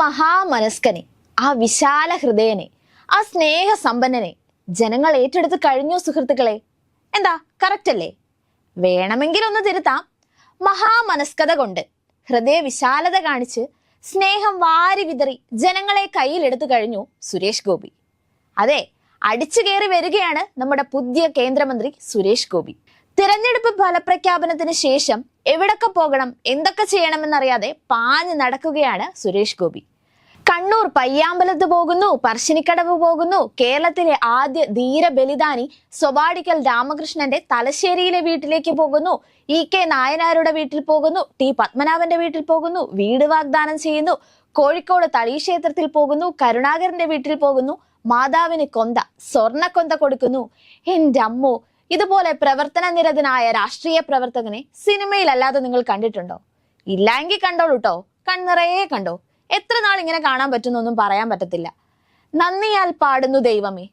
മഹാമനസ്കനെ ആ വിശാല ഹൃദയനെ ആ സ്നേഹസമ്പന്നനെ ജനങ്ങൾ ഏറ്റെടുത്ത് കഴിഞ്ഞു സുഹൃത്തുക്കളെ. എന്താ? കറക്റ്റ് അല്ലേ വേണമെങ്കിൽ ഒന്ന് തിരുത്താം. മഹാമനസ്കത കൊണ്ട് ഹൃദയ വിശാലത കാണിച്ച് സ്നേഹം വാരി വിതറി ജനങ്ങളെ കയ്യിലെടുത്തു കഴിഞ്ഞു സുരേഷ് ഗോപി. അതെ അടിച്ചു കയറി വരികയാണ് നമ്മുടെ പുതിയ കേന്ദ്രമന്ത്രി സുരേഷ് ഗോപി. തിരഞ്ഞെടുപ്പ് ഫലപ്രഖ്യാപനത്തിന് ശേഷം എവിടൊക്കെ പോകണം എന്തൊക്കെ ചെയ്യണമെന്നറിയാതെ പാഞ്ഞു നടക്കുകയാണ് സുരേഷ് ഗോപി. കണ്ണൂർ പയ്യാമ്പലത്ത് പോകുന്നു പറശ്ശിനിക്കടവ് പോകുന്നു കേരളത്തിലെ ആദ്യ ധീര ബലിദാനി സ്വവാടിക്കൽ രാമകൃഷ്ണന്റെ തലശ്ശേരിയിലെ വീട്ടിലേക്ക് പോകുന്നു ഇ കെ നായനാരുടെ വീട്ടിൽ പോകുന്നു ടി പത്മനാഭന്റെ വീട്ടിൽ പോകുന്നു വീട് വാഗ്ദാനം ചെയ്യുന്നു കോഴിക്കോട് തളി ക്ഷേത്രത്തിൽ പോകുന്നു കരുണാകരന്റെ വീട്ടിൽ പോകുന്നു മാതാവിന് കൊന്ത സ്വർണ കൊന്ത കൊടുക്കുന്നു. എന്റെ അമ്മോ ഇതുപോലെ പ്രവർത്തന നിരതനായ രാഷ്ട്രീയ പ്രവർത്തകനെ സിനിമയിലല്ലാതെ നിങ്ങൾ കണ്ടിട്ടുണ്ടോ? ഇല്ലായെങ്കിൽ കണ്ടോളൂ കേട്ടോ കണ്ണിറയെ കണ്ടോ. എത്ര നാൾ ഇങ്ങനെ കാണാൻ പറ്റുന്നൊന്നും പറയാൻ പറ്റത്തില്ല. നന്ദിയാൽ പാടുന്നു ദൈവമേ.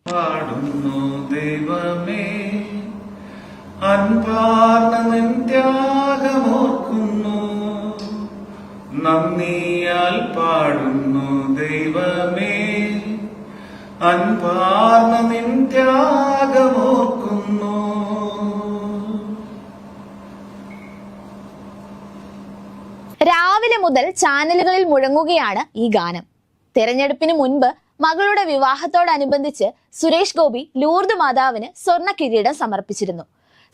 നന്ദിയാൽ പാടുന്നു ദൈവമേ. അൻപാർന്ന നിൻ ത്യാഗമോർക്കുന്നു മുതൽ ചാനലുകളിൽ മുഴങ്ങുകയാണ് ഈ ഗാനം. തെരഞ്ഞെടുപ്പിന് മുൻപ് മകളുടെ വിവാഹത്തോടനുബന്ധിച്ച് സുരേഷ് ഗോപി ലൂർദ് മാതാവിന് സ്വർണ കിരീടം സമർപ്പിച്ചിരുന്നു.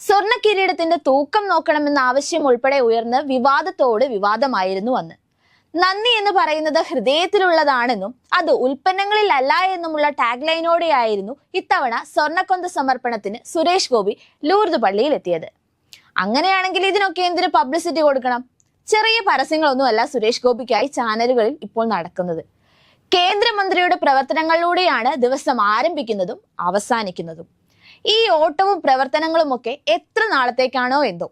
സ്വർണ കിരീടത്തിന്റെ തൂക്കം നോക്കണമെന്ന ആവശ്യം ഉൾപ്പെടെ ഉയർന്ന് വിവാദത്തോട് വിവാദമായിരുന്നു അന്ന്. നന്ദി എന്ന് പറയുന്നത് ഹൃദയത്തിലുള്ളതാണെന്നും അത് ഉൽപ്പന്നങ്ങളിലല്ല എന്നുമുള്ള ടാഗ് ലൈനോടെയായിരുന്നു ഇത്തവണ സ്വർണക്കൊന്ത സമർപ്പണത്തിന് സുരേഷ് ഗോപി ലൂർദ് പള്ളിയിൽ എത്തിയത് അങ്ങനെയാണെങ്കിൽ ഇതിനൊക്കെ എന്തിനു പബ്ലിസിറ്റി കൊടുക്കണം? ചെറിയ പരസ്യങ്ങളൊന്നുമല്ല സുരേഷ് ഗോപിക്കായി ചാനലുകളിൽ ഇപ്പോൾ നടക്കുന്നത്. കേന്ദ്രമന്ത്രിയുടെ പ്രവർത്തനങ്ങളിലൂടെയാണ് ദിവസം ആരംഭിക്കുന്നതും അവസാനിക്കുന്നതും. ഈ ഓട്ടവും പ്രവർത്തനങ്ങളുമൊക്കെ എത്ര നാളത്തേക്കാണോ എന്തോ.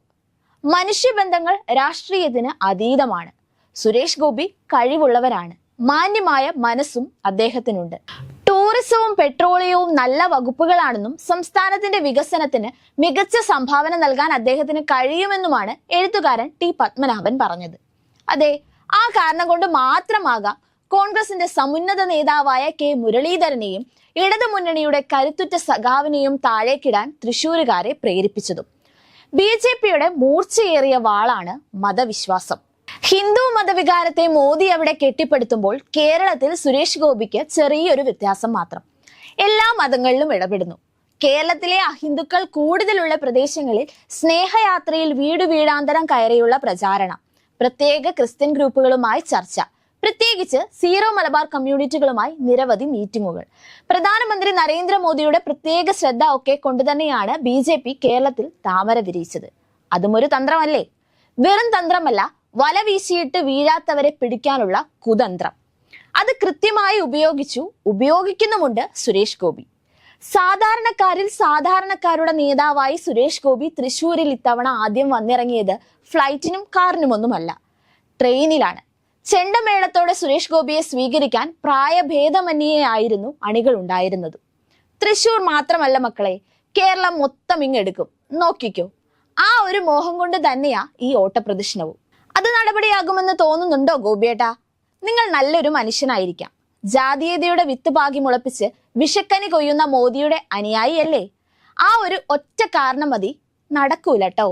മനുഷ്യബന്ധങ്ങൾ രാഷ്ട്രീയത്തിന് അതീതമാണ്. സുരേഷ് ഗോപി കഴിവുള്ളവരാണ്. മാന്യമായ മനസ്സും അദ്ദേഹത്തിനുണ്ട്. ടൂറിസവും പെട്രോളിയവും നല്ല വകുപ്പുകളാണെന്നും സംസ്ഥാനത്തിന്റെ വികസനത്തിന് മികച്ച സംഭാവന നൽകാൻ അദ്ദേഹത്തിന് കഴിയുമെന്നുമാണ് എഴുത്തുകാരൻ ടി പത്മനാഭൻ പറഞ്ഞത്. അതെ ആ കാരണം കൊണ്ട് മാത്രമാകാം കോൺഗ്രസിന്റെ സമുന്നത നേതാവായ കെ മുരളീധരനെയും ഇടതുമുന്നണിയുടെ കരുത്തുറ്റ സഖാവിനെയും താഴേക്കിടാൻ തൃശൂരുകാരെ പ്രേരിപ്പിച്ചതും. ബി ജെ പിയുടെ മൂർച്ചയേറിയ വാളാണ് മതവിശ്വാസം. ഹിന്ദു മതവികാരത്തെ മോദി അവിടെ കെട്ടിപ്പടുത്തുമ്പോൾ കേരളത്തിൽ സുരേഷ് ഗോപിക്ക് ചെറിയൊരു വ്യത്യാസം മാത്രം. എല്ലാ മതങ്ങളിലും ഇടപെടുന്നു. കേരളത്തിലെ അഹിന്ദുക്കൾ കൂടുതലുള്ള പ്രദേശങ്ങളിൽ സ്നേഹയാത്രയിൽ വീട് വീടാന്തരം കയറിയുള്ള പ്രചാരണം പ്രത്യേക ക്രിസ്ത്യൻ ഗ്രൂപ്പുകളുമായി ചർച്ച പ്രത്യേകിച്ച് സീറോ മലബാർ കമ്മ്യൂണിറ്റികളുമായി നിരവധി മീറ്റിംഗുകൾ പ്രധാനമന്ത്രി നരേന്ദ്രമോദിയുടെ പ്രത്യേക ശ്രദ്ധ ഒക്കെ കൊണ്ടുതന്നെയാണ് ബി കേരളത്തിൽ താമര വിരിയിച്ചത്. അതും ഒരു തന്ത്രമല്ലേ? വെറും തന്ത്രമല്ല വല വീശിയിട്ട് വീഴാത്തവരെ പിടിക്കാനുള്ള കുതന്ത്രം. അത് കൃത്യമായി ഉപയോഗിച്ചു ഉപയോഗിക്കുന്നുമുണ്ട് സുരേഷ് ഗോപി. സാധാരണക്കാരിൽ സാധാരണക്കാരുടെ നേതാവായി സുരേഷ് ഗോപി തൃശൂരിൽ ഇത്തവണ ആദ്യം വന്നിറങ്ങിയത് ഫ്ലൈറ്റിനും കാറിനുമൊന്നുമല്ല ട്രെയിനിലാണ്. ചെണ്ടമേളത്തോടെ സുരേഷ് ഗോപിയെ സ്വീകരിക്കാൻ പ്രായഭേദമന്യേയായിരുന്നു അണികൾ ഉണ്ടായിരുന്നത്. തൃശൂർ മാത്രമല്ല മക്കളെ കേരളം മൊത്തം ഇങ്ങെടുക്കും നോക്കിക്കോ ആ ഒരു മോഹം കൊണ്ട് തന്നെയാ ഈ ഓട്ടപ്രദർശനവും. അത് നടപടിയാകുമെന്ന് തോന്നുന്നുണ്ടോ ഗോപിയേട്ടാ? നിങ്ങൾ നല്ലൊരു മനുഷ്യനായിരിക്കാം. ജാതീയതയുടെ വിത്ത് പാകി മുളപ്പിച്ച് വിഷക്കനി കൊയ്യുന്ന മോദിയുടെ അനുയായിയല്ലേ ആ ഒരു ഒറ്റ കാരണം മതി. നടക്കൂലട്ടോ